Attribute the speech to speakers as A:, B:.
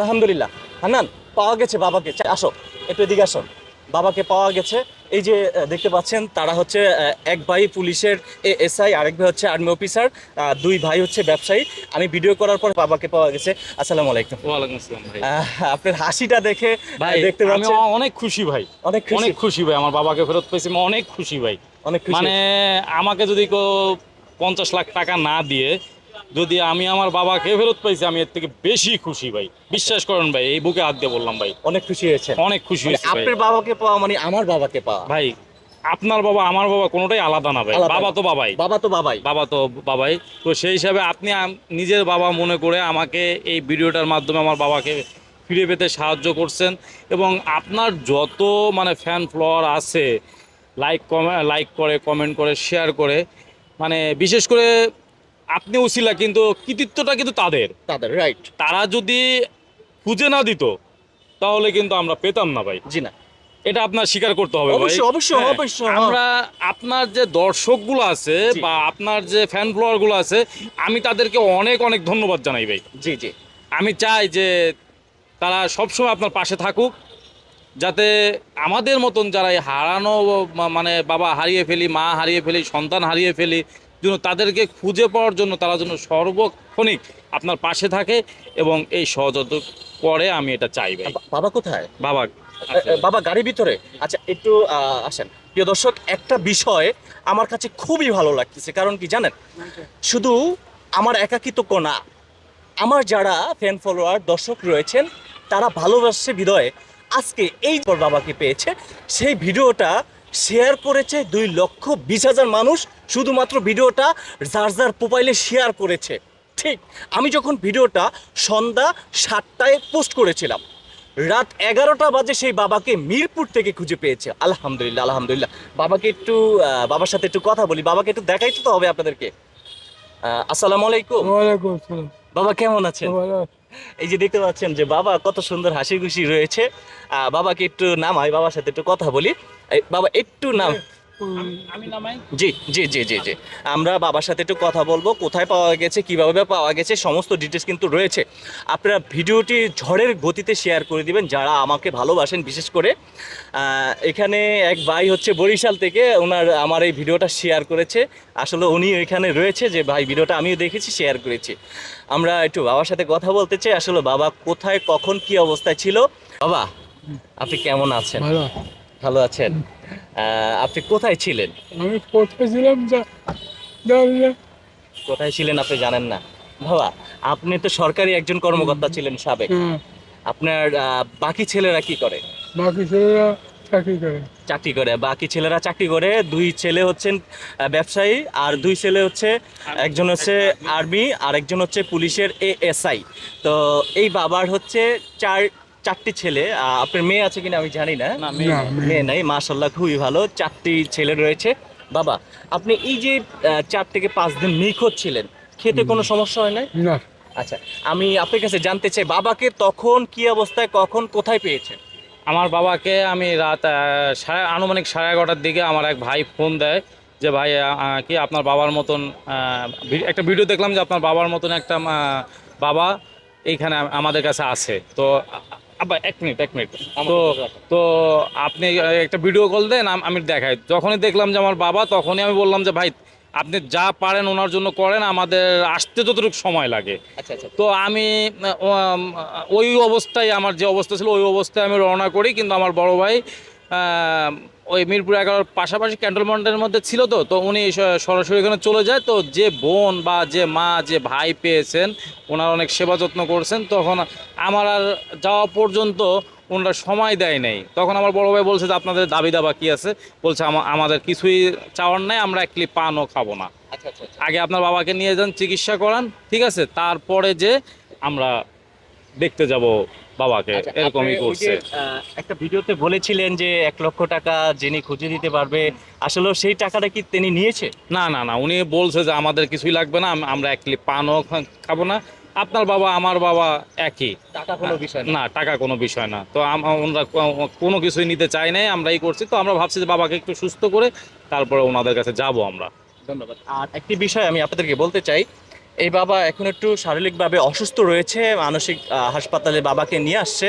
A: আলহামদুলিল্লাহ। হান্নান পাওয়া গেছে বাবাকে। আসো একটু এদিকে আসো। বাবাকে পাওয়া গেছে। এই যে দেখতে পাচ্ছেন তারা হচ্ছে এক ভাই পুলিশের এসআই আরেক ভাই হচ্ছে আর্মি অফিসার দুই ভাই হচ্ছে ব্যবসায়ী। আমি ভিডিও করার পর বাবাকে পাওয়া গেছে। আসসালামু আলাইকুম।
B: ওয়ালাইকুম আসসালাম ভাই।
A: আপনার হাসিটা দেখে
B: ভাই
A: দেখতে
B: আমি অনেক খুশি ভাই।
A: অনেক
B: অনেক খুশি ভাই আমার বাবাকে ফেরত পেয়েছি আমি অনেক খুশি ভাই।
A: অনেক
B: মানে আমাকে যদি কেউ পঞ্চাশ লাখ টাকা না দিয়ে যদি আমি আমার বাবাকে ফেরত পাইছি আমি এর থেকে বেশি খুশি ভাই। বিশ্বাস করেন ভাই এই বুকে হাত দিয়ে বললাম ভাই।
A: অনেক খুশি হয়েছে
B: অনেক খুশি হয়েছে
A: আপনার বাবাকে পাওয়া মানে আমার বাবাকে পাওয়া।
B: ভাই আপনার বাবা আমার বাবা কোনোটাই আলাদা না ভাই। বাবা তো বাবাই।
A: বাবা তো বাবাই।
B: বাবা তো বাবাই। তো সেই হিসাবে আপনি নিজের বাবা মনে করে আমাকে এই ভিডিওটার মাধ্যমে আমার বাবাকে ফিরে পেতে সাহায্য করছেন এবং আপনার যত মানে ফ্যান ফলোয়ার আছে লাইক কমে লাইক করে কমেন্ট করে শেয়ার করে মানে বিশেষ করে আপনি উছিলা কিন্তু কৃতিত্বটা কিন্তু তাদের।
A: তাদের রাইট
B: তারা যদি খুঁজে না দিত তাহলে কিন্তু আমরা পেতাম না ভাই।
A: জি না।
B: এটা আপনার স্বীকার করতে হবে
A: অবশ্যই, অবশ্যই,
B: হ্যাঁ,
A: অবশ্যই,
B: আমরা আপনার যে দর্শকগুলো আছে বা আপনার যে ফ্যান ফলোয়ারগুলো আছে আমি তাদেরকে অনেক অনেক ধন্যবাদ জানাই ভাই।
A: জি জি।
B: আমি চাই যে তারা সবসময় আপনার পাশে থাকুক যাতে আমাদের মতন যারা হারানো মানে বাবা হারিয়ে ফেলি মা হারিয়ে ফেলি সন্তান হারিয়ে ফেলি জন্য তাদেরকে খুঁজে পাওয়ার জন্য তারা যেন সর্বক্ষণিক আপনার পাশে থাকে এবং এই সহযোগ করে আমি এটা চাই
A: বাবা কোথায়?
B: বাবা
A: বাবা গাড়ির ভিতরে। আচ্ছা একটু আসেন। প্রিয় দর্শক একটা বিষয় আমার কাছে খুবই ভালো লাগতেছে। কারণ কি জানেন? শুধু আমার একাকিত্ব না আমার যারা ফ্যান ফলোয়ার দর্শক রয়েছেন তারা ভালোবাসছে হৃদয়ে আজকে এই পর বাবাকে পেয়েছে। সেই ভিডিওটা শেয়ার করেছে দুই লক্ষ বিশ হাজার মানুষ। শুধুমাত্র ভিডিওটা যার যার প্রোফাইলে শেয়ার করেছে। ঠিক আমি যখন ভিডিওটা সন্ধ্যা সাতটায় পোস্ট করেছিলাম রাত এগারোটা বাজে সেই বাবাকে মিরপুর থেকে খুঁজে পেয়েছে। আলহামদুলিল্লাহ আলহামদুলিল্লাহ। বাবাকে একটু বাবার সাথে একটু কথা বলি। বাবাকে একটু দেখাইতে তো হবে আপনাদেরকে। আসসালামু আলাইকুম। বাবা কেমন আছেন? এই যে দেখতে পাচ্ছেন যে বাবা কত সুন্দর হাসি খুশি রয়েছে বাবাকে একটু নামাই বাবার সাথে একটু কথা বলি। বাবা একটু নাম।
B: নামাই
A: জি জি জি জি জি। আমরা বাবার সাথে একটু কথা বলব কোথায় পাওয়া গেছে কীভাবে পাওয়া গেছে সমস্ত ডিটেলস কিন্তু রয়েছে। আপনারা ভিডিওটি ঝড়ের গতিতে শেয়ার করে দিবেন যারা আমাকে ভালোবাসেন বিশেষ করে আহ, এখানে এক ভাই হচ্ছে বরিশাল থেকে ওনার আমার এই ভিডিওটা শেয়ার করেছে। আসলে উনি এখানে রয়েছে যে ভাই ভিডিওটা আমিও দেখেছি শেয়ার করেছি। আমরা একটু বাবার সাথে কথা বলতে চাই। আসলে বাবা কোথায় কখন কি অবস্থায় ছিল? বাবা আপনি কেমন আছেন?
C: ভালো।
A: ভালো আছেন? আপনি কোথায় ছিলেন?
C: আমি কোথায় ছিলাম।
A: কোথায় ছিলেন আপনি জানেন না। বাবা আপনি তো সরকারি একজন কর্মকর্তা ছিলেন সাবেক।
C: হ্যাঁ,
A: আপনার বাকি ছেলেরা কি করে?
C: বাকি ছেলেরা চাকরি করে।
A: চাকরি করে। বাকি ছেলেরা চাকরি করে। দুই ছেলে হচ্ছেন ব্যবসায়ী আর দুই ছেলে হচ্ছে একজন হচ্ছে আর্মি আর একজন হচ্ছে পুলিশের এএসআই তো এই বাবার হচ্ছে চার চারটি ছেলে আপনার মেয়ে আছে কিনা আমি জানি না।
B: মেয়ে
A: নাই। মাশাল্লাহ খুবই ভালো। চারটি ছেলে রয়েছে। বাবা আপনি এই যে চার থেকে পাঁচ দিন নিখোঁজ ছিলেন খেতে কোনো সমস্যা হয় না
C: না।
A: আচ্ছা আমি আপনার কাছে জানতে চাই বাবাকে তখন কি অবস্থায় কখন কোথায় পেয়েছেন?
B: আমার বাবাকে আমি রাত সাড়ে আনুমানিক সাড়ে এগারোটার দিকে আমার এক ভাই ফোন দেয় যে ভাই কি আপনার বাবার মতন আহ, একটা ভিডিও দেখলাম যে আপনার বাবার মতন একটা বাবা এইখানে আমাদের কাছে আছে। তো আ- আব্বা এক মিনিট এক মিনিট। তো তো আপনি একটা ভিডিও কল দেন আমি দেখাই। যখনই দেখলাম যে আমার বাবা তখনই আমি বললাম যে ভাই আপনি যা পারেন ওনার জন্য করেন আমাদের আসতে যতটুকু সময় লাগে।
A: আচ্ছা আচ্ছা।
B: তো আমি ওই অবস্থায় আমার যে অবস্থা ছিল ওই অবস্থায় আমি রওনা করি কিন্তু আমার বড় ভাই ওই মিরপুর এগারোর পাশাপাশি ক্যান্টনমেন্টের মধ্যে ছিল তো তো উনি সরাসরি এখানে চলে যায়। তো যে বোন বা যে মা যে ভাই পেয়েছেন ওনার অনেক সেবা যত্ন করছেন। তখন আমার আর যাওয়া পর্যন্ত ওনারা সময় দেয় নাই। তখন আমার বড় ভাই বলছে যে আপনাদের দাবি দাবা কী আছে? বলছে আমাদের কিছুই চাওয়ার নাই আমরা এক ক্লিপ পানও খাব না।
A: আচ্ছা আচ্ছা আচ্ছা।
B: আগে আপনার বাবাকে নিয়ে যান চিকিৎসা করান ঠিক আছে? তারপরে যে আমরা দেখতে যাব বাবাকে
A: আচ্ছা,
B: এরকমই করছে।
A: একটা ভিডিওতে বলেছিলেন যে এক লক্ষ টাকা যিনি খুঁজে দিতে পারবে আসলে সেই টাকাটা কি তিনি নিয়েছে?
B: না না না উনি বলছে যে আমাদের কিছুই লাগবে না আমরা এক পানও খাব না। আপনার বাবা আমার বাবা একই।
A: টাকা কোনো বিষয় না।
B: টাকা কোনো বিষয় না। তো আম- আমরা কোনো কিছুই নিতে চাই নাই আমরা এই করছি। তো আমরা ভাবছি যে বাবাকে একটু সুস্থ করে তারপরে ওনাদের কাছে যাব আমরা।
A: ধন্যবাদ। আর একটি বিষয় আমি আপনাদেরকে বলতে চাই এই বাবা এখন একটু শারীরিকভাবে অসুস্থ রয়েছে মানসিক হাসপাতালে বাবাকে নিয়ে আসছে।